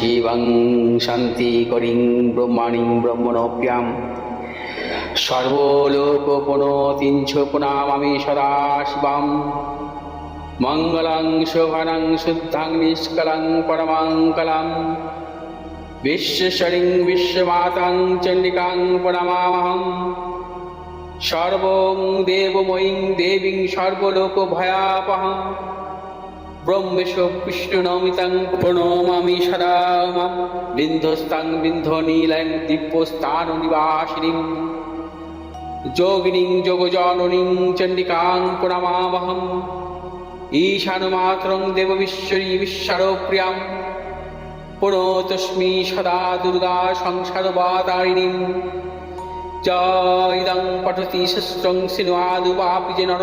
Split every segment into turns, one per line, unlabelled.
শিবং শান্তি শান্তিকরিং ব্রহ্মাণিং ব্রহ্মণপ্যাম সর্বলোকপণতিঞ্চপনামামি সদা শিবাম মঙ্গলং শোভনং শুদ্ধাং নিষ্কলং পরমাঙ্কলাম বিশ্বশরিং বিশ্বমাতাং চণ্ডিকাং প্রণমামহম সর্বং দেবময়ীং দেবীং সর্বলোকভয়াপহম ব্রহ্মেশ বিষ্ণুনমিতাং প্রণমামি সদা মাম বিন্ধস্তাং বিন্ধনীলং দিব্যস্থান নিবাসিনীং যোগিনীং যোগজননীং চণ্ডিকাং প্রণমামহম। ঈশানমাত্রং দেববিশ্বরী বিশ্বরপ্রিয়াম। পুনতস্মি সদা দুর্গা সংসারবাদারিণীং জয়দং পঠতি শস্ত্রং সিনুয়াদুবাপি যে নর।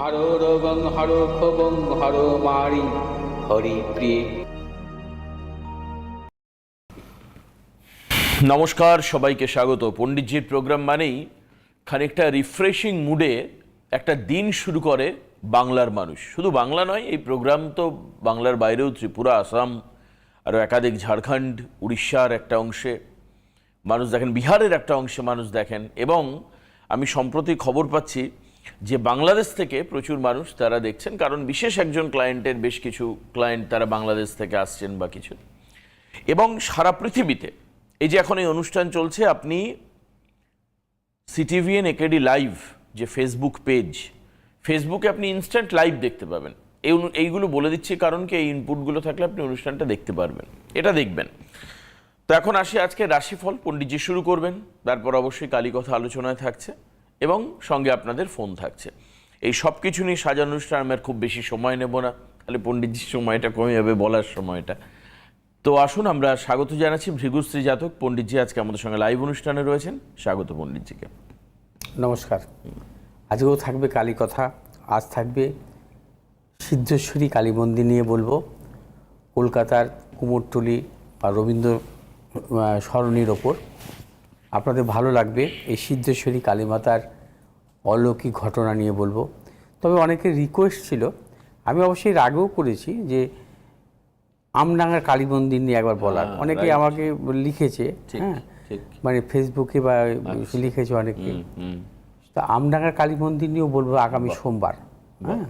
হর রোগং হর ক্ষোভং, হর মারি, হরি প্রিয়ে।
নমস্কার, সবাইকে স্বাগত। পণ্ডিতজির প্রোগ্রাম মানেই খানিকটা রিফ্রেশিং মুডে একটা দিন শুরু করে বাংলার মানুষ। শুধু বাংলা নয়, এই প্রোগ্রাম তো বাংলার বাইরেও ত্রিপুরা, আসাম, আরও একাধিক ঝাড়খণ্ড, উড়িষ্যার একটা অংশে মানুষ দেখেন, বিহারের একটা অংশে মানুষ দেখেন। এবং আমি সম্প্রতি খবর পাচ্ছি যে বাংলাদেশ থেকে প্রচুর মানুষ তারা দেখছেন, কারণ বিশেষ একজন ক্লায়েন্টের বেশ কিছু ক্লায়েন্ট তারা বাংলাদেশ থেকে আসছেন বা কিছু। এবং সারা পৃথিবীতে, এই যে এখন এই অনুষ্ঠান চলছে, আপনি সিটিভিএন একেডি লাইভ যে ফেসবুক পেজ ফেসবুকে আপনি ইনস্ট্যান্ট লাইভ দেখতে পাবেন। এই এইগুলো বলে দিচ্ছি কারণ কি, এই ইনপুটগুলো থাকলে আপনি অনুষ্ঠানটা দেখতে পারবেন। এটা দেখবেন। তো এখন আসি আজকে রাশিফল, পণ্ডিতজি শুরু করবেন, তারপর অবশ্যই কালী কথা আলোচনায় থাকছে। এবং সঙ্গে আপনাদের ফোন থাকছে। এই সব কিছু নিয়ে সাজানো অনুষ্ঠান আমি আর খুব বেশি সময় নেব না। তাহলে পণ্ডিতজির সময়টা কমে যাবে বলার সময়টা। তো আসুন, আমরা স্বাগত জানাচ্ছি ভৃগুশ্রী জাতক পণ্ডিতজি। আজকে আমাদের সঙ্গে লাইভ অনুষ্ঠানে রয়েছেন। স্বাগত পণ্ডিতজিকে।
নমস্কার। আজকেও থাকবে কালী কথা। আজ থাকবে সিদ্ধেশ্বরী কালী মন্দির নিয়ে বলব। কলকাতার কুমোরটুলি বা রবীন্দ্র সরণির ওপর। আপনাদের ভালো লাগবে এই সিদ্ধেশ্বরী কালী মাতার অলৌকিক ঘটনা নিয়ে বলব। তবে অনেকের রিকোয়েস্ট ছিল আমি অবশ্যই আগেও করেছি যে আমডাঙ্গার কালী মন্দির নিয়ে একবার বলার। অনেকে আমাকে লিখেছে হ্যাঁ মানে ফেসবুকে বা লিখেছে অনেকে। তা আমডাঙ্গার কালী মন্দির নিয়েও বলব আগামী সোমবার হ্যাঁ।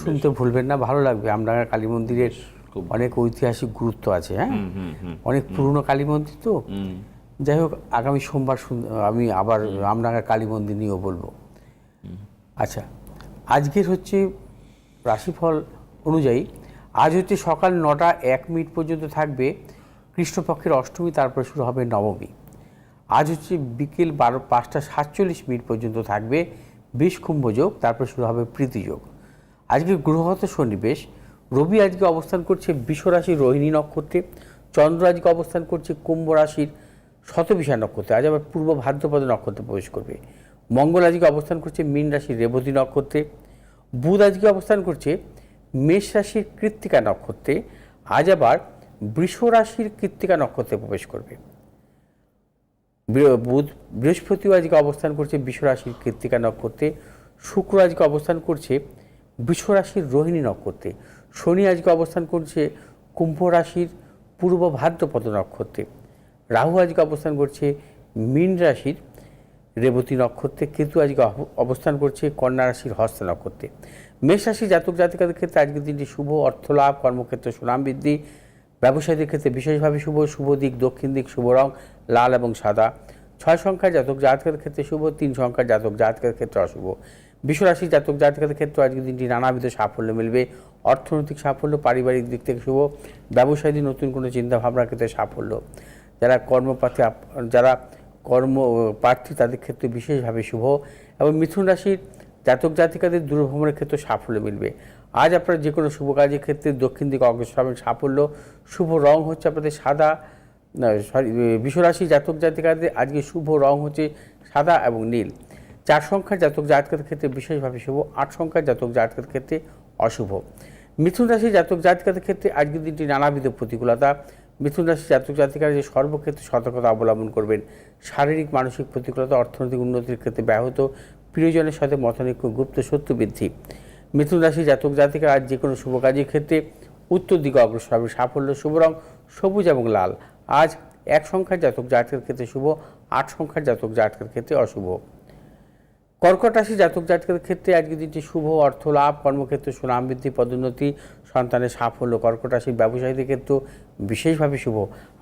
শুনতে ভুলবেন না ভালো লাগবে। আমডাঙ্গার কালী মন্দিরের অনেক ঐতিহাসিক গুরুত্ব আছে হ্যাঁ। অনেক পুরনো কালী মন্দির তো যাই হোক আগামী সোমবার আমি আবার আমডাঙ্গার কালী মন্দির নিয়েও বলব। আচ্ছা আজকের হচ্ছে রাশিফল অনুযায়ী আজ হচ্ছে সকাল নটা এক মিনিট পর্যন্ত থাকবে কৃষ্ণপক্ষের অষ্টমী, তারপরে শুরু হবে নবমী। আজ হচ্ছে বিকেল বারো, পাঁচটা সাতচল্লিশ মিনিট পর্যন্ত থাকবে বিষ কুম্ভ যোগ, তারপরে শুরু হবে প্রীতি যোগ। আজকে গ্রহগত সন্নিবেশ, রবি আজকে অবস্থান করছে বিশ্বরাশির রোহিণী নক্ষত্রে, চন্দ্র আজকে অবস্থান করছে কুম্ভ রাশির শতবিশা নক্ষত্রে, আজ আবার পূর্ব ভাদ্রপদ নক্ষত্রে প্রবেশ করবে। মঙ্গল আজকে অবস্থান করছে মীন রাশির রেবতী নক্ষত্রে, বুধ আজকে অবস্থান করছে মেষ রাশির কৃত্তিকা নক্ষত্রে, আজ আবার বৃষ রাশির কৃত্তিকা নক্ষত্রে প্রবেশ করবে। বুধ, বৃহস্পতিও আজকে অবস্থান করছে বৃষ রাশির কৃত্তিকা নক্ষত্রে, শুক্র আজকে অবস্থান করছে বৃষ রাশির রোহিণী নক্ষত্রে, শনি আজকে অবস্থান করছে কুম্ভ রাশির পূর্ব ভাদ্রপদ নক্ষত্রে, রাহু আজকে অবস্থান করছে মীন রাশির রেবতী নক্ষত্রে কেতু আজকে অবস্থান করছে কন্যা রাশির হস্ত নক্ষত্রে। মেষ রাশি জাতক জাতিকাদের ক্ষেত্রে আজকের দিনটি শুভ, অর্থ লাভ, কর্মক্ষেত্রে সুনাম বৃদ্ধি, ব্যবসায়ীদের ক্ষেত্রে বিশেষভাবে শুভ শুভ দিক, দক্ষিণ দিক, শুভ রং, লাল এবং সাদা। ছয় সংখ্যার জাতক জাতকের ক্ষেত্রে শুভ, তিন সংখ্যার জাতক জাতকের ক্ষেত্রে অশুভ। বিশ্বরাশি জাতক জাতকের ক্ষেত্রে আজকের দিনটি নানাবিধ সাফল্য মিলবে। অর্থনৈতিক সাফল্য, পারিবারিক দিক থেকে শুভ, ব্যবসায়ীদের নতুন কোনো চিন্তা ভাবনার ক্ষেত্রে সাফল্য। যারা কর্মপাতে আপ- যারা কর্ম প্রার্থী তাদের ক্ষেত্রে বিশেষভাবে শুভ এবং মিথুন রাশির জাতক জাতিকাদের দূরভ্রমণের ক্ষেত্রে সাফল্য মিলবে। আজ আপনার যে কোনো শুভ কাজের ক্ষেত্রে দক্ষিণ দিকে অগ্রসর হবেন, সাফল্য, শুভ রং হচ্ছে আপনাদের সাদা সরি বিশ্বরাশি জাতক জাতিকাদের আজকে শুভ রং হচ্ছে সাদা এবং নীল। চার সংখ্যার জাতক জাতকের ক্ষেত্রে বিশেষভাবে শুভ, আট সংখ্যার জাতক জাতকের ক্ষেত্রে অশুভ। মিথুন রাশি জাতক জাতিকাদের ক্ষেত্রে আজকের দিনটি নানাবিধ প্রতিকূলতা মিথুন রাশি জাতক জাতিকারা যে সর্বক্ষেত্রে সতর্কতা অবলম্বন করবেন, শারীরিক, মানসিক প্রতিকূলতা, অর্থনৈতিক উন্নতির ক্ষেত্রে ব্যাহত, প্রিয়জনের সাথে মতানৈক্য, গুপ্ত শত্রু বৃদ্ধি। মিথুন রাশি জাতক জাতিকারা আজ যে কোনো শুভ কাজের ক্ষেত্রে উত্তর দিকে অগ্রসর হবে। সাফল্য শুভ রং, সবুজ এবং লাল। আজ এক সংখ্যার জাতক জাতকের ক্ষেত্রে শুভ, আট সংখ্যার জাতক জাতকের ক্ষেত্রে অশুভ। কর্কট রাশি জাতক জাতকের ক্ষেত্রে আজকের দিনটি শুভ অর্থ লাভ, কর্মক্ষেত্রে সুনাম বৃদ্ধি, পদোন্নতি সন্তানের সাফল্য কর্কট রাশির ব্যবসায়ীদের ক্ষেত্রেও বিশেষভাবে শুভ।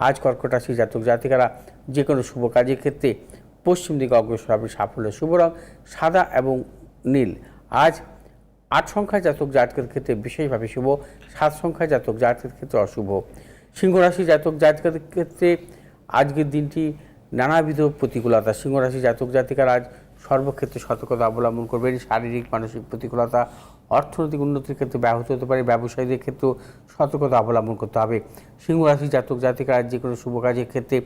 আজ কর্কট রাশি জাতক জাতিকারা যে কোনো শুভ কাজের ক্ষেত্রে পশ্চিম দিকে অগ্রসর হবে সাফল্য শুভ রং সাদা এবং নীল। আজ আট সংখ্যা জাতক জাতকের ক্ষেত্রে বিশেষভাবে শুভ, সাত সংখ্যা জাতক জাতকের ক্ষেত্রে অশুভ। সিংহ রাশি জাতক জাতকের ক্ষেত্রে আজকের দিনটি নানাবিধ প্রতিকূলতা। সিংহরাশি জাতক জাতিকার আজ সর্বক্ষেত্রে সতর্কতা অবলম্বন করবেন, শারীরিক, মানসিক প্রতিকূলতা অর্থনৈতিক উন্নতির ক্ষেত্রে ব্যাহত হতে পারে, ব্যবসায়ীদের ক্ষেত্রেও সতর্কতা অবলম্বন করতে হবে। সিংহ রাশি জাতক, জাতিকার যে কোনো শুভ কাজের ক্ষেত্রে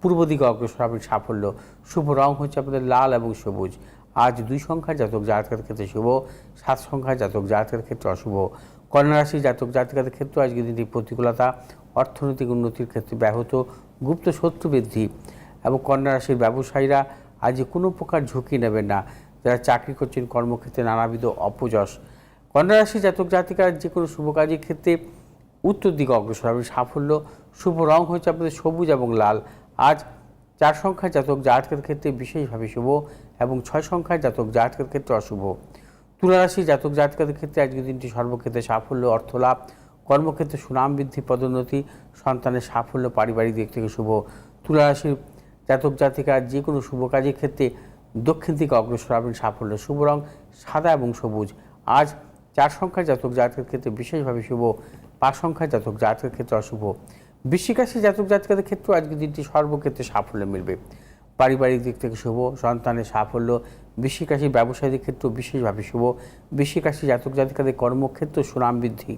পূর্ব দিকে অগ্রসর হবেন সাফল্য। শুভ রং হচ্ছে আপনাদের লাল এবং সবুজ। আজ দুই সংখ্যার জাতক, জাতকের ক্ষেত্রে শুভ, সাত সংখ্যার জাতক, জাতকের ক্ষেত্রে অশুভ। কন্যা রাশি জাতক, জাতিকাদের ক্ষেত্রে আজকে দিনটি প্রতিকূলতা, অর্থনৈতিক উন্নতির ক্ষেত্রে ব্যাহত, গুপ্ত শত্রু বৃদ্ধি এবং কন্যা রাশির ব্যবসায়ীরা আজ কোনো প্রকার ঝুঁকি নেবেন না। যারা চাকরি করছেন, কর্মক্ষেত্রে নানাবিধ অপযশ। কন্যা রাশি জাতক জাতিকার যে কোনো শুভ কাজের ক্ষেত্রে উত্তর দিকে অগ্রসর হবে। সাফল্য, শুভ রং হচ্ছে আপনাদের সবুজ এবং লাল। আজ চার সংখ্যার জাতক জাতকের ক্ষেত্রে বিশেষভাবে শুভ এবং ছয় সংখ্যার জাতক জাতকের ক্ষেত্রে অশুভ। তুলারাশি জাতক জাতকের ক্ষেত্রে আজকের দিনটি সর্বক্ষেত্রে সাফল্য, অর্থলাভ, কর্মক্ষেত্রে সুনাম বৃদ্ধি, পদোন্নতি, সন্তানের সাফল্য, পারিবারিক দিক থেকে শুভ। তুলারাশির জাতক জাতিকা যে কোনো শুভ কাজের ক্ষেত্রে দক্ষিণ দিকে অগ্রসর হবেন সাফল্য, শুভ রং সাদা এবং সবুজ। আজ চার সংখ্যার জাতক জাতকের ক্ষেত্রে বিশেষভাবে শুভ, পাঁচ সংখ্যার জাতক জাতকের ক্ষেত্রে অশুভ। বৃশ্চিক রাশি জাতক জাতকের ক্ষেত্রেও আজকের দিনটি সর্বক্ষেত্রে সাফল্য মিলবে। পারিবারিক দিক থেকে শুভ, সন্তানের সাফল্য বৃশ্চিক রাশি ব্যবসায়ীদের ক্ষেত্রেও বিশেষভাবে শুভ বৃশ্চিক রাশি জাতক জাতিকাদের কর্মক্ষেত্র সুনাম বৃদ্ধি।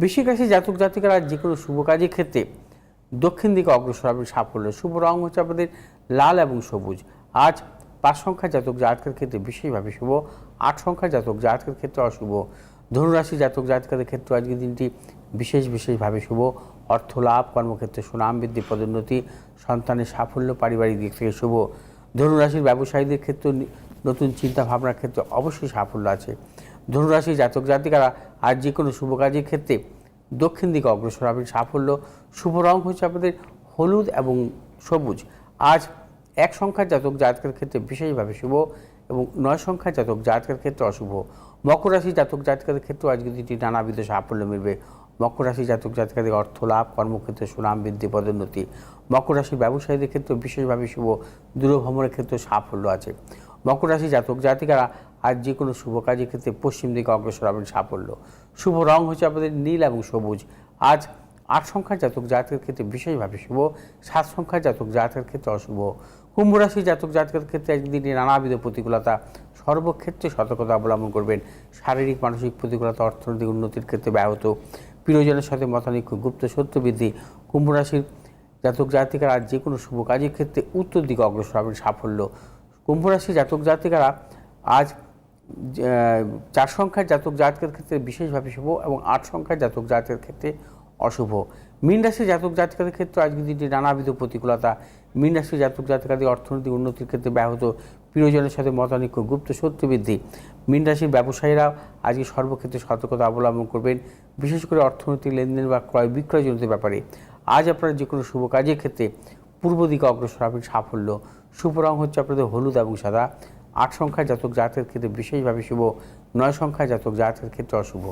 বৃশ্চিক রাশি জাতক জাতিকারা যে কোনো শুভ কাজের ক্ষেত্রে দক্ষিণ দিকে অগ্রসর হবে সাফল্য। শুভ রং হচ্ছে আপনাদের লাল এবং সবুজ। আজ পাঁচ সংখ্যা জাতক জাতকের ক্ষেত্রে বিশেষভাবে শুভ আট সংখ্যার জাতক জাতকের ক্ষেত্রে অশুভ। ধনুরাশি জাতক জাতকের ক্ষেত্রে আজকের দিনটি বিশেষ, বিশেষভাবে শুভ। অর্থ লাভ, কর্মক্ষেত্রে সুনাম বৃদ্ধি, পদোন্নতি, সন্তানের সাফল্য, পারিবারিক দিক থেকে শুভ। ধনুরাশির ব্যবসায়ীদের ক্ষেত্রে নতুন চিন্তা ভাবনার ক্ষেত্রে অবশ্যই সাফল্য আছে। ধনুরাশি জাতক, জাতিকারা আর যে কোনো শুভ কাজের ক্ষেত্রে দক্ষিণ দিকে অগ্রসর হবেন সাফল্য, শুভ রং হচ্ছে আপনাদের হলুদ এবং সবুজ। আজ এক সংখ্যার জাতক জাতকের ক্ষেত্রে বিশেষভাবে শুভ। এবং নয় সংখ্যার জাতক জাতকের ক্ষেত্রে অশুভ। মকর রাশি জাতক জাতকের ক্ষেত্রে আজকে দিনটি নানাবিধ সাফল্য মিলবে। মকর রাশি জাতক জাতকাদের অর্থ লাভ, কর্মক্ষেত্রে সুনাম বৃদ্ধি, পদোন্নতি। মকর রাশি ব্যবসায়ীদের ক্ষেত্রে বিশেষভাবে শুভ। দূরভ্রমণের ক্ষেত্রে সাফল্য আছে। মকর রাশি জাতক জাতিকারা আজ যে কোনো শুভ কাজের ক্ষেত্রে পশ্চিম দিকে অগ্রসর হবেন সাফল্য। শুভ রং হচ্ছে আপনাদের নীল এবং সবুজ। আজ আট সংখ্যার জাতক জাতকের ক্ষেত্রে বিশেষভাবে শুভ, সাত সংখ্যার জাতক জাতকের ক্ষেত্রে অশুভ। কুম্ভ রাশি জাতক জাতকের ক্ষেত্রে একদিনে নানাবিধ প্রতিকূলতা, সর্বক্ষেত্রে সতর্কতা অবলম্বন করবেন। শারীরিক, মানসিক প্রতিকূলতা, অর্থনৈতিক উন্নতির ক্ষেত্রে ব্যাহত। প্রিয়জনের সাথে মতানৈক্য, গুপ্ত সত্য বৃদ্ধি। কুম্ভ রাশির জাতক জাতিকারা যে কোনো শুভ কাজের ক্ষেত্রে উত্তর দিকে অগ্রসর হবেন সাফল্য। কুম্ভ রাশি জাতক জাতিকারা আজ চার সংখ্যার জাতক জাতকের ক্ষেত্রে বিশেষভাবে শুভ এবং আট সংখ্যার জাতক জাতকের ক্ষেত্রে অশুভ। মীন রাশির জাতক জাতিকাদের ক্ষেত্রে আজকের দিনটি নানাবিধ প্রতিকূলতা, মীন রাশির জাতক জাতিকাদের অর্থনৈতিক উন্নতির ক্ষেত্রে ব্যাহত প্রিয়জনের সাথে মতানৈক্য, গুপ্ত শত্রু বৃদ্ধি মীন রাশির ব্যবসায়ীরা আজকে সর্বক্ষেত্রে সতর্কতা অবলম্বন করবেন, বিশেষ করে অর্থনৈতিক লেনদেন বা ক্রয় বিক্রয়জনিত ব্যাপারে। আজ আপনারা যে কোনো শুভ কাজের ক্ষেত্রে পূর্ব দিকে অগ্রসর হবেন সাফল্য। শুভ রং হচ্ছে আপনাদের হলুদ এবং সাদা। আট সংখ্যার জাতক জাতকের ক্ষেত্রে বিশেষভাবে শুভ, নয় সংখ্যার জাতক জাতকের ক্ষেত্রে অশুভ।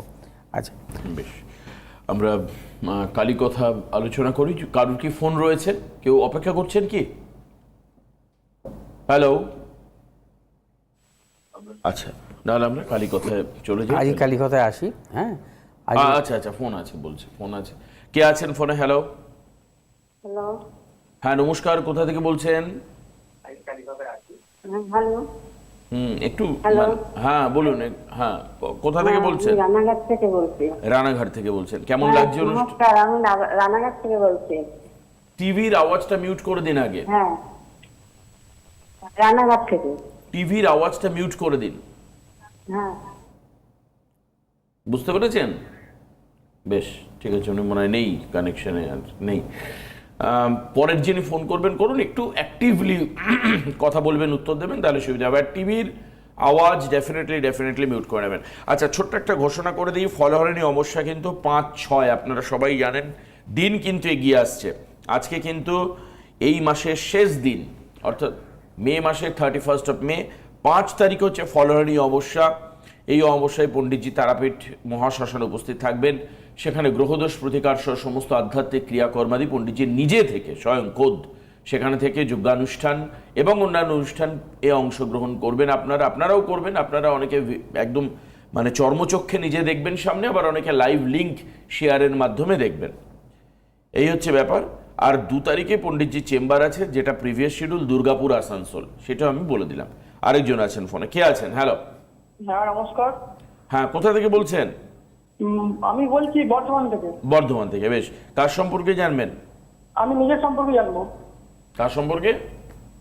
আচ্ছা।
বেশ। আমরা কালী কথা আলোচনা করি। কারুর কি ফোন রয়েছে? কেউ অপেক্ষা করছেন কি? হ্যালো আচ্ছা না আমরা কালী কথায় চলে যাই।
আজকে কালীকথায় আসি হ্যাঁ?
আচ্ছা আচ্ছা ফোন আছে বলছে ফোন আছে। কে আছেন ফোনে? হ্যালো
হ্যালো
হ্যাঁ নমস্কার কোথা থেকে বলছেন?
হ্যাঁ হ্যালো?
হুম একটু? মানে- হ্যাঁ বলুন হ্যাঁ কোথা থেকে বলছেন?
রানাঘাট থেকে বলছি।
রানাঘাট থেকে বলছেন। কেমন
হ্যাঁ,
লাগছে অনুষ্ঠান?
নমস্কার আমি রানাঘাট থেকে বলছি।
টিভির আওয়াজটা মিউট করে দিন আগে।
হ্যাঁ। রানাঘাট থেকে।
টিভির আওয়াজটা মিউট করে দিন।
হ্যাঁ।
বুঝতে পেরেছেন? বেশ ঠিক আছে উনি মনে হয় নেই কানেকশনে আর নেই। পরের যিনি ফোন করবেন, করুন, একটু অ্যাক্টিভলি কথা বলবেন, উত্তর দেবেন, তাহলে সুবিধা হবে। আর টিভির আওয়াজ ডেফিনেটলি ডেফিনেটলি মিউট করে নেবেন। আচ্ছা ছোট্ট একটা ঘোষণা করে দিই ফলহরণী অবশ্যই কিন্তু পাঁচ ছয়, আপনারা সবাই জানেন, দিন কিন্তু এগিয়ে আসছে। আজকে কিন্তু এই মাসের শেষ দিন, অর্থাৎ মে মাসের থার্টি ফার্স্ট অফ মে পাঁচ তারিখ হচ্ছে ফলহরণী অবস্যা এই অবস্যায় পণ্ডিতজি তারাপীঠ মহাশ্মশানে উপস্থিত থাকবেন। সেখানে গ্রহদোষ প্রতিকার সহ সমস্ত আধ্যাত্মিক ক্রিয়াকর্মাদি পণ্ডিতজি নিজে থেকে স্বয়ং খোদ সেখানে থেকে যোগ্যানুষ্ঠান এবং অন্যান্য অনুষ্ঠান এ অংশগ্রহণ করবেন আপনারা। আপনারাও করবেন। আপনারা অনেকে একদম মানে চর্মচক্ষে নিজে দেখবেন সামনে আবার অনেকে লাইভ লিংক শেয়ারের মাধ্যমে দেখবেন। এই হচ্ছে ব্যাপার। আর দু তারিখে পণ্ডিতজি চেম্বার আছে যেটা প্রিভিয়াস শিডিউল দুর্গাপুর আসানসোল। সেটাও আমি বলে দিলাম। আরেকজন আছেন ফোনে কে আছেন? হ্যালো
হ্যাঁ নমস্কার।
হ্যাঁ কোথা থেকে বলছেন?
আমি বলছি বর্ধমান থেকে।
বর্ধমান থেকে বেশ। কার সম্পর্কে জানবেন?
আমি নিজের সম্পর্কে জানব।
কার সম্পর্কে?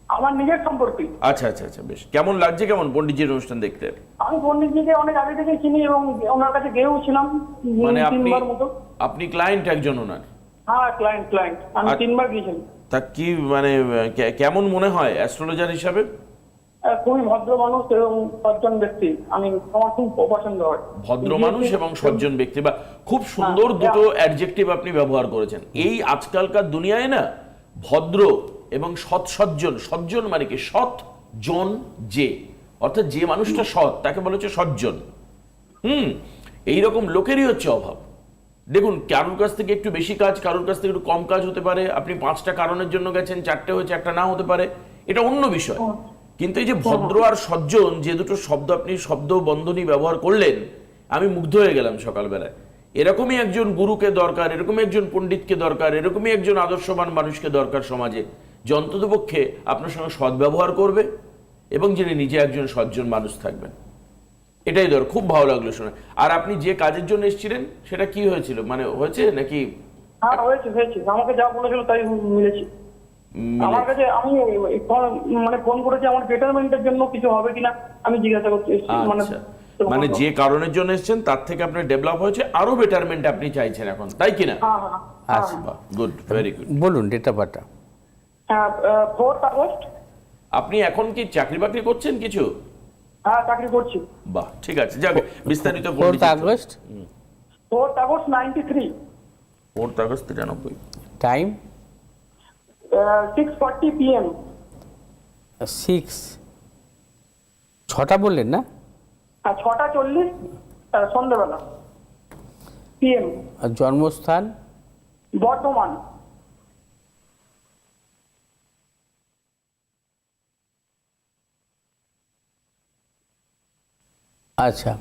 আমার নিজের সম্পর্কে।
আচ্ছা আচ্ছা আচ্ছা বেশ। কেমন লাগছে কেমন পণ্ডিতজির অনুষ্ঠান দেখতে?
আমি পণ্ডিতজিকে অনেক আগে থেকে চিনি এবং ওনার কাছে গেও ছিলাম
মানে আপনি আপনি ক্লায়েন্ট একজন ওনার?
হ্যাঁ ক্লায়েন্ট ক্লায়েন্ট আমি তিনবার গিয়েছিলাম।
তা কি মানে কেমন মনে হয় অ্যাস্ট্রোলজার হিসাবে?
খুবই ভদ্র মানুষ এবং সজ্জন ব্যক্তি। আমি আমার খুব পছন্দ হয়।
ভদ্র মানুষ এবং সজ্জন ব্যক্তি বা খুব সুন্দর দুটো অ্যাডজেক্টিভ আপনি ব্যবহার করেছেন। এই আজকালকার দুনিয়ায় না ভদ্র এবং সৎ সজ্জন সজ্জন মানে কি? সৎ জন যে অর্থাৎ যে মানুষটা সৎ তাকে বলা হচ্ছে সজ্জন। হুম এইরকম লোকেরই হচ্ছে অভাব। দেখুন কারোর কাছ থেকে একটু বেশি কাজ কারোর কাছ থেকে একটু কম কাজ হতে পারে। আপনি পাঁচটা কারণের জন্য গেছেন চারটে হয়েছে একটা না হতে পারে। এটা অন্য বিষয়। কিন্তু এই যে ভদ্র আর সজ্জন, যে দুটো শব্দ আপনি শব্দ বন্ধনী ব্যবহার করলেন, আমি মুগ্ধ হয়ে গেলাম সকালবেলায়। এরকমই একজন গুরুকে দরকার, এরকমই একজন পণ্ডিতকে দরকার, এরকমই একজন আদর্শবান মানুষকে দরকার সমাজে, যে অন্ততপক্ষে আপনার সঙ্গে সদ্ব্যবহার করবে এবং যিনি নিজে একজন সজ্জন মানুষ থাকবেন। এটাই ধর, খুব ভালো লাগল শুনে। আর আপনি যে কাজের জন্য এসেছিলেন, সেটা কি হয়েছিল? মানে হয়েছে নাকি?
হ্যাঁ হয়েছে হয়েছে। আমাকে যা বলেছিল তাই মিলেছে।
মিলে-
আমার কাছে আমি মানে ফোন করেছি আমার বেটারমেন্টের জন্য কিছু হবে কিনা আমি জিজ্ঞাসা করতে এসেছি মানে
আচ্ছা। মানে যে কারণের জন্য এসেছেন তার থেকে আপনার ডেভেলপ হয়েছে আরও বেটারমেন্ট আপনি চাইছেন এখন তাই কিনা?
হ্যাঁ হ্যাঁ
আচ্ছা
গুড ভেরি গুড
বলুন ডেট অফ বার্থটা
হ্যাঁ ফোর্থ আগস্ট।
আপনি এখন কি চাকরি বাকরি করছেন কিছু?
হ্যাঁ চাকরি করছি।
বাহ ঠিক আছে যাক বিস্তারিত
fourth August?
Fourth August ninety three
fourth August তিরানব্বই।
Time
six forty PM
six ছটা বললেন না?
চল্লিশ আহ, সন্ধ্যেবেলা পিএম
আর জন্মস্থান?
বর্ধমান।
আচ্ছা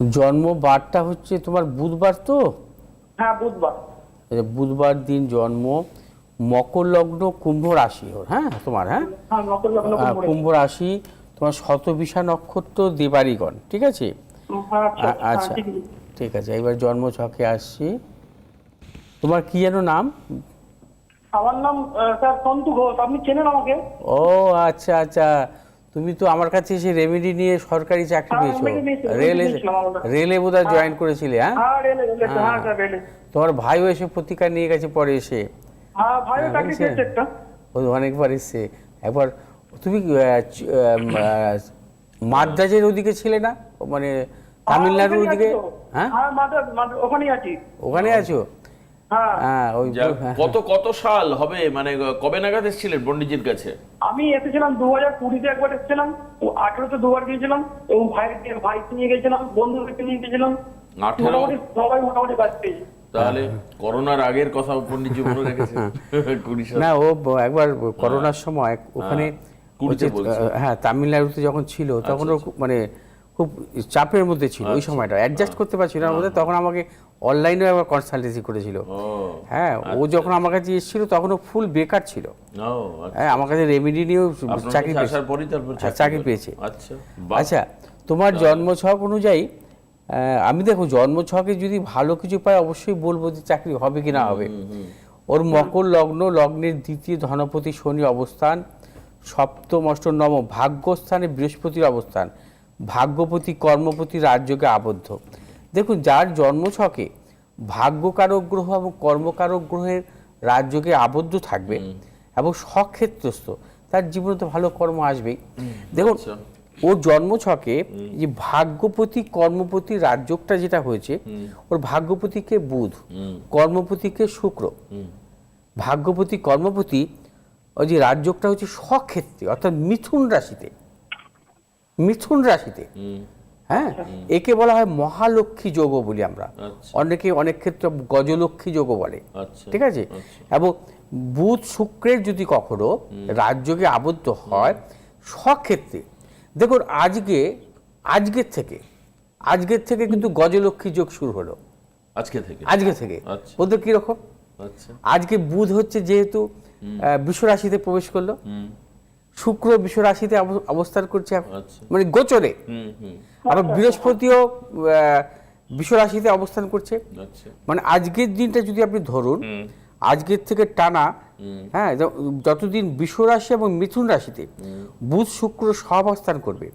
জন্ম বারটা হচ্ছে তোমার বুধবার তো?
হ্যাঁ বুধবার।
আচ্ছা, বুধবার দিন জন্ম। মকর লগ্ন কুম্ভ রাশি ওর হ্যাঁ? তোমার হ্যাঁ?
হ্যাঁ।
কুম্ভ রাশি। তোমার শতবিশা নক্ষত্র দেবারিগণ ঠিক আছে?
হ্যাঁ, আচ্ছা হ্যাঁ,
আচ্ছা
ঠিক আছে।
এবার জন্ম ছকে আসছি। তোমার কি যেন নাম?
আমার নাম স্যার সন্তু ঘোষ আপনি চেনেন আমাকে?
ও আচ্ছা আচ্ছা তুমি তো আমার কাছে এসে রেমেডি নিয়ে সরকারি চাকরি পেয়েছ। রেলে রেলে বোধহয় জয়েন করেছিলে হ্যাঁ? তোমার ভাইও এসে প্রতিকার নিয়ে গেছে পরে এসে।
ভাইও চাকরি
বুঝছে?
পেয়েছে একটা।
ও অনেকবার এসছে। একবার তুমি মাদ্রাজের ওদিকে ছিলে না? মানে তামিলনাড়ুর ওদিকে? হ্যাঁ?
হ্যাঁ ওখানেই আছি।
ওখানে আছো?
হ্যাঁ।
হ্যাঁ ওই হ্যাঁ,
কত কত সাল হবে? মানে কবে নাগাদ এসেছিলেন পণ্ডিতজির কাছে?
আমি এসেছিলাম দু হাজার কুড়িতে একবার এসেছিলাম। আঠেরোতে দুবার গিয়েছিলাম। এবং ভাইকে ভাইকে নিয়ে গেছিলাম বন্ধুদেরকে নিয়ে গেছিলাম
আঠেরো?
সবাই মোটামুটি কাজ পেয়েছি
তাহলে করোনার আগের কথা পণ্ডিতজি মনে রেখেছে।
না ও একবার করোনার সময় ওখানে হচ্ছে,
বলছে।
আহ, হ্যাঁ তামিলনাড়ুতে যখন ছিল তখন ও খুব মানে খুব চাপের মধ্যে ছিল ওই সময়টা। অ্যাডজাস্ট করতে পারছিল না মধ্যে তখন আমাকে অনলাইনেও একবার কনসালটেন্সি করেছিল। হ্যাঁ ও যখন আমার কাছে এসেছিল তখন ও ফুল বেকার ছিল।
আচ্ছা।
হ্যাঁ আমার কাছে রেমেডি নিয়েও চাকরি পেয়েছে। হ্যাঁ, চাকরি পেয়েছে।
আচ্ছা।
আচ্ছা তোমার জন্মছক অনুযায়ী আহ, আমি দেখো জন্মছকে যদি ভালো কিছু পাই অবশ্যই বলব যে চাকরি হবে কি না হবে। ওর মকর লগ্ন লগ্নের দ্বিতীয় ধনপতি শনি অবস্থান সপ্তম অষ্টম নবম ভাগ্যস্থানে বৃহস্পতির অবস্থান ভাগ্যপতি কর্মপতি রাজ্যকে আবদ্ধ। দেখুন যার জন্মছকে ভাগ্যকারক গ্রহ এবং কর্মকারক গ্রহের রাজ্যকে আবদ্ধ থাকবে এবং সক্ষেত্রস্থ তার জীবনে তো ভালো কর্ম আসবেই। দেখুন
আচ্ছা।
ওর জন্মছকে যে ভাগ্যপতি কর্মপতি রাজযোগটা যেটা হয়েছে ওর ভাগ্যপতিকে বুধ কর্মপতিকে শুক্র। ভাগ্যপতি কর্মপতি ওই যে রাজযোগটা হচ্ছে স্বক্ষেত্রে অর্থাৎ মিথুন রাশিতে। মিথুন রাশিতে। হ্যাঁ? একে বলা হয় মহালক্ষ্মী যোগ বলি আমরা।
আচ্ছা।
অনেকে অনেক ক্ষেত্রে গজলক্ষ্মী যোগ বলে।
আচ্ছা।
ঠিক আছে? এবং বুধ শুক্রের যদি কখনো রাজযোগে আবদ্ধ হয় স্বক্ষেত্রে দেখুন আজকে আজকের থেকে আজকের থেকে কিন্তু গজলক্ষ্মী যোগ শুরু হলো।
আজকে থেকে?
আজকে থেকে।
আচ্ছা।
বলতে কীরকম
আচ্ছা।
আজকে বুধ হচ্ছে যেহেতু আহ, বিশ্ব রাশিতে প্রবেশ করল। শুক্র বিশ্ব রাশিতে অবস্থান করছে।
আচ্ছা।
মানে গোচরে। আবার বৃহস্পতিও আহ, বিশ্ব রাশিতে অবস্থান করছে। মানে আজকের দিনটা যদি আপনি ধরুন আজকের থেকে টানা হ্যাঁ যতদিন বিশ্ব রাশি এবং মিথুন রাশিতে বুধ শুক্র সব সহাবস্থান করবে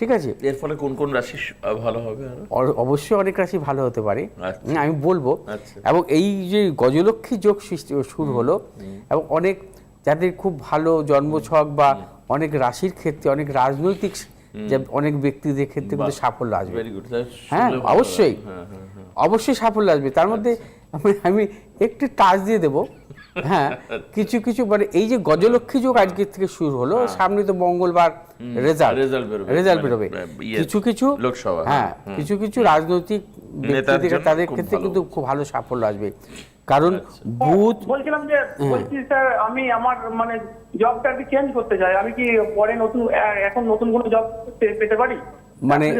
ঠিক আছে?
এর ফলে কোন কোন রাশি ভালো হবে
অবশ্যই অনেক রাশি ভালো হতে পারে।
আচ্ছা।
আমি বলব
আচ্ছা।
এবং এই যে গজলক্ষ্মী যোগ সৃষ্টি শুরু হলো এবং অনেক যাদের খুব ভালো জন্মছক বা অনেক রাশির ক্ষেত্রে অনেক রাজনৈতিক যে অনেক ব্যক্তিদের ক্ষেত্রে কিন্তু সাফল্য আসবে। হ্যাঁ অবশ্যই। অবশ্যই সাফল্য আসবে। তার মধ্যে আমি- আমি একটু টাচ দিয়ে দেব। হ্যাঁ কিছু কিছু মানে এই যে গজলক্ষ্মী যোগ আজকের থেকে শুরু হলো সামনে তো মঙ্গলবার রেজাল্ট রেজাল্ট
মানে,
বেরোবে।
ইয়ে,
কিছু কিছু
লোকসভা,
হ্যাঁ। কিছু কিছু রাজনৈতিক ব্যক্তিদের তাদের ক্ষেত্রে কিন্তু খুব ভালো সাফল্য আসবে। কারণ বুধ
বলছিলাম যে বলছি স্যার আমি আমার মানে জবটা কি চেঞ্জ করতে চাই। আমি কি পরে নতুন এখন নতুন কোনো জব পেতে পারি?
মানে-।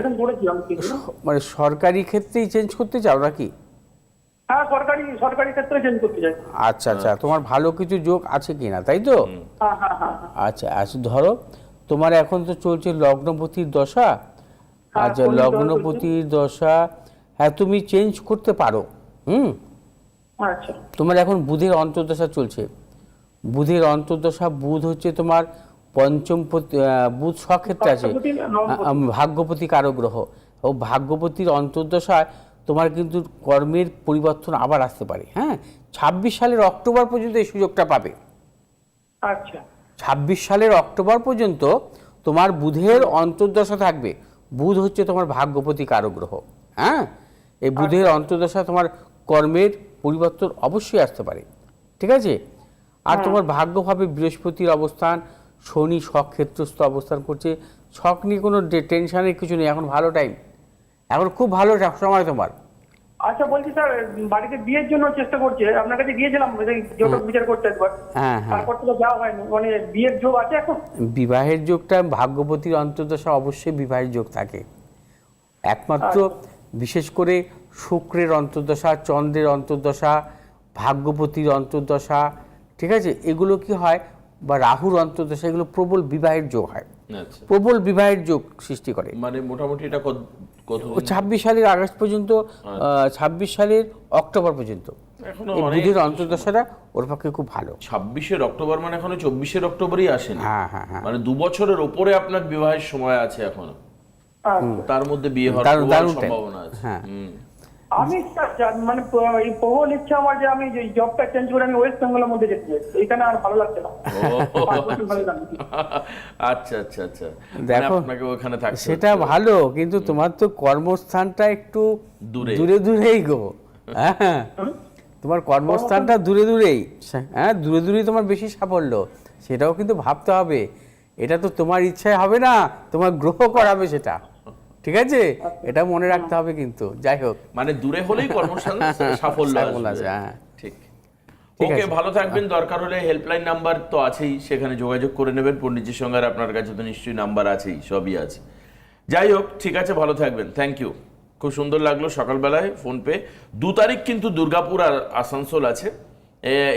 মানে সরকারি ক্ষেত্রেই চেঞ্জ করতে চাও নাকি?
হ্যাঁ সরকারি সরকারি ক্ষেত্রে চেঞ্জ করতে চাই।
আচ্ছা আচ্ছা তোমার ভালো কিছু যোগ আছে কিনা তাই তো?
হ্যাঁ হ্যাঁ হ্যাঁ।
আচ্ছা আচ্ছা ধরো তোমার এখন তো চলছে লগ্নপতির দশা। আচ্ছা লগ্নপতির দশা হ্যাঁ তুমি চেঞ্জ করতে পারো হুম?
আচ্ছা
তোমার এখন বুধের অন্তর্দশা চলছে। বুধের অন্তর্দশা বুধ হচ্ছে তোমার পঞ্চম বুধ স্বক্ষেত্রে আছে।
ভাগ্যপতি,
কারও গ্রহ। ও ভাগ্যপতির অন্তর্দশায় তোমার কিন্তু কর্মের পরিবর্তন আবার আসতে পারে। হ্যাঁ? ছাব্বিশ সালের অক্টোবর পর্যন্ত এই সুযোগটা পাবে।
আচ্ছা।
ছাব্বিশ সালের অক্টোবর পর্যন্ত তোমার বুধের অন্তর্দশা থাকবে। বুধ হচ্ছে তোমার ভাগ্যপতি কারক গ্রহ। হ্যাঁ? এই বুধের অন্তর্দশা তোমার কর্মের পরিবর্তন অবশ্যই আসতে পারে। ঠিক আছে? আর তোমার ভাগ্যভাবে বৃহস্পতির অবস্থান শনি ক্ষেত্রস্থ অবস্থান করছে। ছক নিয়ে কোনো টেনশনের কিছু নেই এখন ভালো টাইম এখন খুব ভালো সময় তোমার।
আচ্ছা বলছি স্যার বাড়িতে বিয়ের জন্য চেষ্টা করছে। আপনার কাছে গিয়েছিলাম বিচার করতে একবার।
হ্যাঁ হ্যাঁ।
যাওয়া হয়নি। মানে বিয়ের যোগ আছে এখন?
বিবাহের যোগটা ভাগ্যবতীর অন্তর্দশা অবশ্যই বিবাহের যোগ থাকে। একমাত্র বিশেষ করে শুক্রের অন্তর্দশা চন্দ্রের অন্তর্দশা ভাগ্যবতীর অন্তর্দশা ঠিক আছে? এগুলো কি হয়? বা রাহুর অন্তর্দশা এগুলো প্রবল বিবাহের যোগ হয়।
আচ্ছা।
প্রবল বিবাহের যোগ সৃষ্টি করে।
মানে মোটামুটি এটা
ছাব্বিশ সালের আগস্ট পর্যন্ত ছাব্বিশ সালের অক্টোবর পর্যন্ত। বুধের অন্তর্দশাটা ওর পক্ষে খুব ভালো।
ছাব্বিশের অক্টোবর মানে এখনও চব্বিশের অক্টোবরই আসেনি
হ্যাঁ হ্যাঁ হ্যাঁ।
মানে দু বছরের ওপরে আপনার বিবাহের সময় আছে এখনও।
আচ্ছা।
তার মধ্যে বিয়ে হওয়ার সম্ভাবনা আছে।
হ্যাঁ।
আমি মানে এই প্রবল ইচ্ছা আমার যে আমি যে জবটা চেঞ্জ করে আমি ওয়েস্ট বেঙ্গলের মধ্যে যেতে চাই। এখানে আর ভালো লাগছে না।
আচ্ছা আচ্ছা আচ্ছা। মানে
দেখো,
আপনাকে ওখানে থাকতে
সেটা ভালো কিন্তু তোমার তো কর্মস্থানটা একটু
দূরে।
দূরে দূরেই গো। হ্যাঁ তোমার কর্মস্থানটা দূরে দূরেই। হ্যাঁ দূরে দূরেই তোমার বেশি সাফল্য। সেটাও কিন্তু ভাবতে হবে। এটা তো তোমার ইচ্ছায় হবে না তোমার গ্রহ করাবে সেটা। ঠিক আছে? এটা মনে রাখতে হবে কিন্তু যাই হোক।
মানে দূরে হলেই সাফল্য আসবে।
হ্যাঁ।
ঠিক। ওকে। ভালো থাকবেন দরকার হলে হেল্পলাইন নাম্বার তো আছেই সেখানে যোগাযোগ করে নেবেন। পণ্ডিতজির সঙ্গে আর আপনার কাছে তো নিশ্চয়ই নাম্বার আছেই সবই আছে। যাই হোক ঠিক আছে ভালো থাকবেন। থ্যাংক ইউ খুব সুন্দর লাগল সকালবেলায় ফোন পে দু তারিখ কিন্তু দুর্গাপুর আর আসানসোল আছে।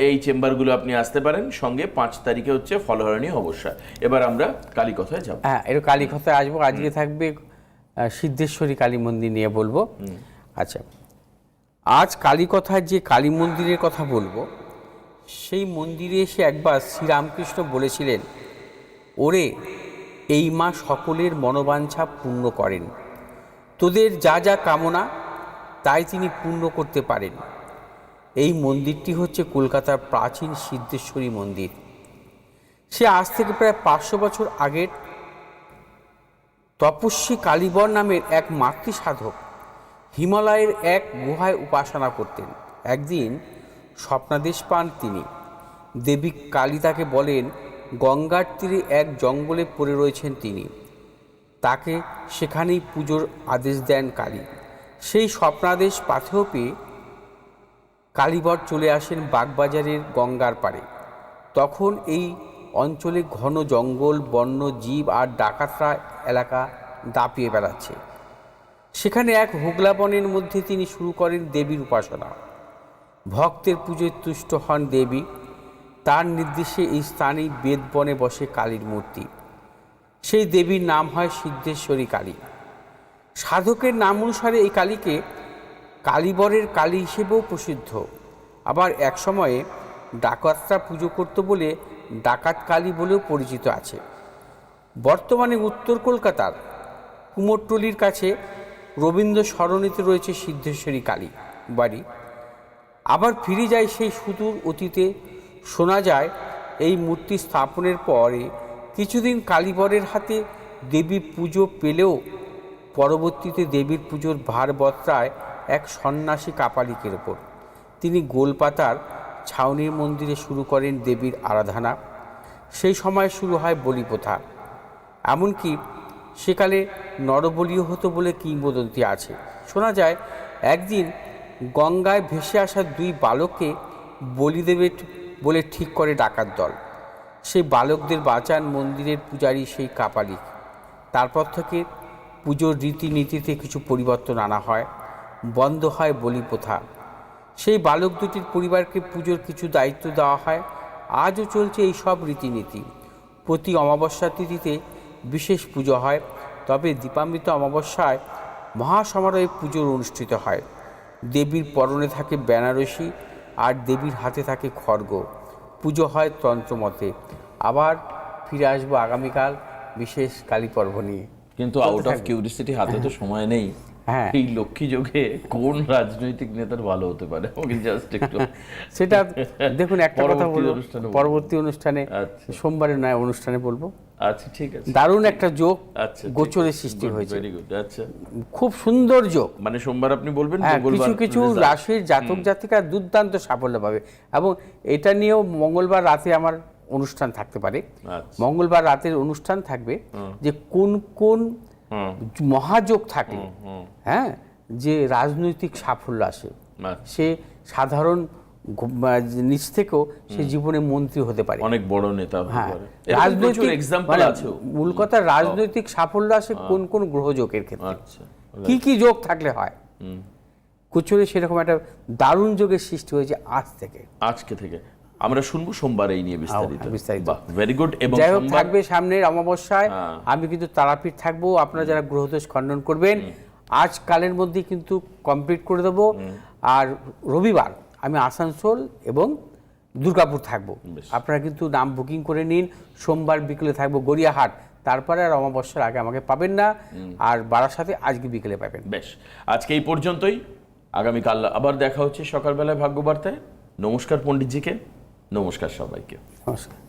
এই চেম্বারগুলো আপনি আসতে পারেন। সঙ্গে পাঁচ তারিখে হচ্ছে ফলহরণী অবশ্যই এবার আমরা কালী কথায় যাব।
হ্যাঁ একটু কালী কথায় আসব আজকে থাকবে সিদ্ধেশ্বরী কালী মন্দির নিয়ে বলব। আচ্ছা আজ কালী কথায় যে কালী মন্দিরের কথা বলব সেই মন্দিরে এসে একবার শ্রীরামকৃষ্ণ বলেছিলেন ওরে এই মা সকলের মনোবাঞ্ছা পূর্ণ করেন। তোদের যা যা কামনা তাই তিনি পূর্ণ করতে পারেন। এই মন্দিরটি হচ্ছে কলকাতার প্রাচীন সিদ্ধেশ্বরী মন্দির। সে আজ থেকে প্রায় পাঁচশো বছর আগের তপস্বী কালীবর নামের এক মাতৃ সাধক হিমালয়ের এক গুহায় উপাসনা করতেন। একদিন স্বপ্নাদেশ পান তিনি। দেবী কালী তাকে বলেন, গঙ্গার তীরে এক জঙ্গলে পড়ে রয়েছেন তিনি। তাকে সেখানেই পুজোর আদেশ দেন কালী। সেই স্বপ্নাদেশ পাথেও পেয়ে কালীবর চলে আসেন বাগবাজারের গঙ্গার পাড়ে। তখন এই অঞ্চলে ঘন জঙ্গল, বন্য জীব আর ডাকাতরা এলাকা দাপিয়ে বেড়াচ্ছে। সেখানে এক হোগলা বনের মধ্যে তিনি শুরু করেন দেবীর উপাসনা। ভক্তের পুজোয় তুষ্ট হন দেবী। তার নির্দেশে এই স্থানেই বেদবনে বসে কালীর মূর্তি। সেই দেবীর নাম হয় সিদ্ধেশ্বরী কালী। সাধকের নাম অনুসারে এই কালীকে কালীবরের কালী হিসেবেও প্রসিদ্ধ। আবার এক সময়ে ডাকাতরা পুজো করত বলে ডাকাত কালী বলেও পরিচিত আছে। বর্তমানে উত্তর কলকাতার কুমোরটলির কাছে রবীন্দ্র সরণিতে রয়েছে সিদ্ধেশ্বরী কালী বাড়ি। আবার ফিরে যায় সেই সুদূর অতীতে। শোনা যায়, এই মূর্তি স্থাপনের পরে কিছুদিন কালীবরের হাতে দেবী পুজো পেলেও পরবর্তীতে দেবীর পুজোর ভার বত্রায় এক সন্ন্যাসী কাপালিকের ওপর। তিনি গোলপাতার ছাউনির মন্দিরে শুরু করেন দেবীর আরাধনা। সেই সময় শুরু হয় বলি প্রথা এমনকি সেকালে নরবলিও হতো বলে কিংবদন্তি আছে। শোনা যায়, একদিন গঙ্গায় ভেসে আসা দুই বালককে বলি দেবে বলে ঠিক করে ডাকাত দল। সেই বালকদের বাঁচান মন্দিরের পূজারী সেই কাপালিক। তারপর থেকে পুজোর রীতিনীতিতে কিছু পরিবর্তন আনা হয়, বন্ধ হয় বলি প্রথা। সেই বালক দুটির পরিবারকে পুজোর কিছু দায়িত্ব দেওয়া হয়। আজও চলছে এই সব রীতিনীতি। প্রতি অমাবস্যা তিথিতে বিশেষ পুজো হয়। তবে দীপামৃত অমাবস্যায় মহাসমারোহে পুজোর অনুষ্ঠিত হয়। দেবীর পরনে থাকে বেনারসি আর দেবীর হাতে থাকে খড়গ। পুজো হয় তন্ত্রমতে। আবার ফিরে আসব আগামীকাল বিশেষ কালী পর্ব নিয়ে।
কিন্তু আউট অফ কিউরিসিটি হাতে তো সময় নেই।
হ্যাঁ।
এই লক্ষ্মী যোগে কোন রাজনৈতিক নেতার ভালো হতে পারে? আমাকে জাস্ট একটু
সেটা দেখুন একটা কথা বলব।
অনুষ্ঠানে
পরবর্তী অনুষ্ঠানে
আচ্ছা।
সোমবারের নয় অনুষ্ঠানে বলব।
আচ্ছা ঠিক আছে।
দারুণ একটা যোগ
আচ্ছা
গোচরের সৃষ্টি হয়েছে।
ভেরি গুড আচ্ছা।
খুব সুন্দর যোগ।
মানে সোমবার আপনি বলবেন
হ্যাঁ কিছু কিছু রাশির জাতক জাতিকা দুর্দান্ত সাফল্য পাবে এবং এটা নিয়েও মঙ্গলবার রাতে আমার অনুষ্ঠান থাকতে পারে।
আচ্ছা।
মঙ্গলবার রাতের অনুষ্ঠান থাকবে যে কোন কোন মহাযোগ থাকে হ্যাঁ যে রাজনৈতিক সাফল্য আসে।
আচ্ছা।
সে সাধারণ নিচ থেকেও সে জীবনে মন্ত্রী হতে পারে।
অনেক বড় নেতা
হ্যাঁ।
পারে। রাজনৈতিক এক্সাম্পল
মানে
আছে।
মূল কথা রাজনৈতিক সাফল্য আসে কোন কোন গ্রহযোগের ক্ষেত্রে।
আচ্ছা।
কি কি যোগ থাকলে হয়। কুচুরে সেরকম একটা দারুণ যোগের সৃষ্টি হয়েছে আজ থেকে।
আজকে থেকে। আমরা শুনব সোমবার এই নিয়ে বিস্তারিত।
হ্যাঁ, বিস্তারিত।
ভেরি গুড এবং
যাই হোক থাকবে সামনের অমাবস্যায়।
হ্যাঁ।
আমি কিন্তু তারাপীঠ থাকব। আপনারা যারা গ্রহদোষ খণ্ডন করবেন আজ কালের মধ্যে কিন্তু কমপ্লিট করে দেবো। আর রবিবার আমি আসানসোল এবং দুর্গাপুর থাকব। আপনারা কিন্তু নাম বুকিং করে নিন। সোমবার বিকেলে থাকব গড়িয়াহাট। তারপরে আর অমাবস্যার আগে আমাকে পাবেন না। আর বারাসাতে আজকে বিকেলে পাবেন।
বেশ। আজকে এই পর্যন্তই। আগামীকাল আবার দেখা হচ্ছে সকালবেলায় ভাগ্যবার্তায়। নমস্কার পণ্ডিতজিকে। নমস্কার সবাইকে।
নমস্কার।